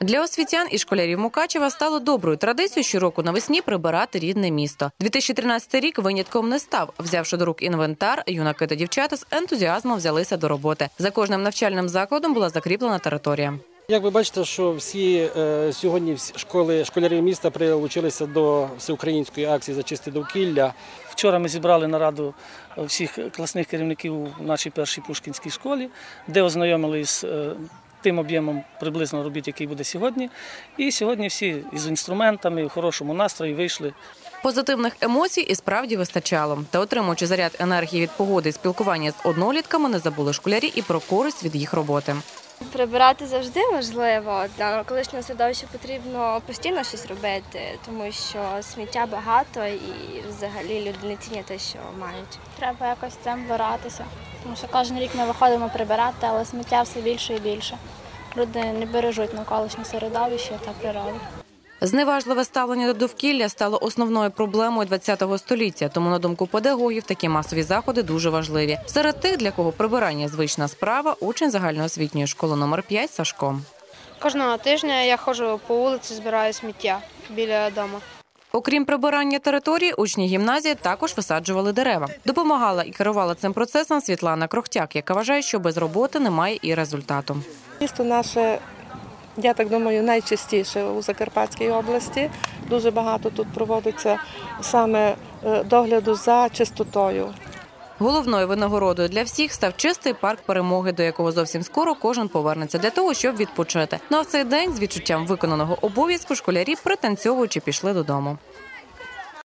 Для освітян і школярів Мукачева стало доброю традицією щороку навесні прибирати рідне місто. 2013 рік винятком не став. Взявши до рук інвентар, юнаки та дівчата з ентузіазмом взялися до роботи. За кожним навчальним закладом була закріплена територія. Як ви бачите, що всі е, сьогодні всі школи школярі міста прилучилися до всеукраїнської акції за чисте довкілля. Вчора ми зібрали нараду всіх класних керівників у нашій першій Пушкінській школі, де ознайомились е, тим об'ємом приблизно робіт, який буде сьогодні. І сьогодні всі із інструментами в хорошому настрої вийшли. Позитивних емоцій і справді вистачало. Та отримуючи заряд енергії від погоди і спілкування з однолітками, не забули школярі і про користь від їх роботи. Прибирати завжди важливо. Для колишнього середовища потрібно постійно щось робити, тому що сміття багато і взагалі люди не цінять те, що мають. Треба якось цим боротися, тому що кожен рік ми виходимо прибирати, але сміття все більше і більше. Люди не бережуть навколишнє середовище та природу. Зневажливе ставлення до довкілля стало основною проблемою ХХ століття. Тому, на думку педагогів, такі масові заходи дуже важливі. Серед тих, для кого прибирання звична справа, учень загальноосвітньої школи номер 5 Сашко. Кожного тижня я ходжу по вулиці, збираю сміття біля дому. Окрім прибирання території, учні гімназії також висаджували дерева. Допомагала і керувала цим процесом Світлана Крохтяк, яка вважає, що без роботи немає і результату. Місто наше, я так думаю, найчастіше у Закарпатській області. Дуже багато тут проводиться саме е, догляду за чистотою. Головною винагородою для всіх став чистий парк перемоги, до якого зовсім скоро кожен повернеться для того, щоб відпочити. Ну а в цей день з відчуттям виконаного обов'язку школярі пританцьовуючи пішли додому.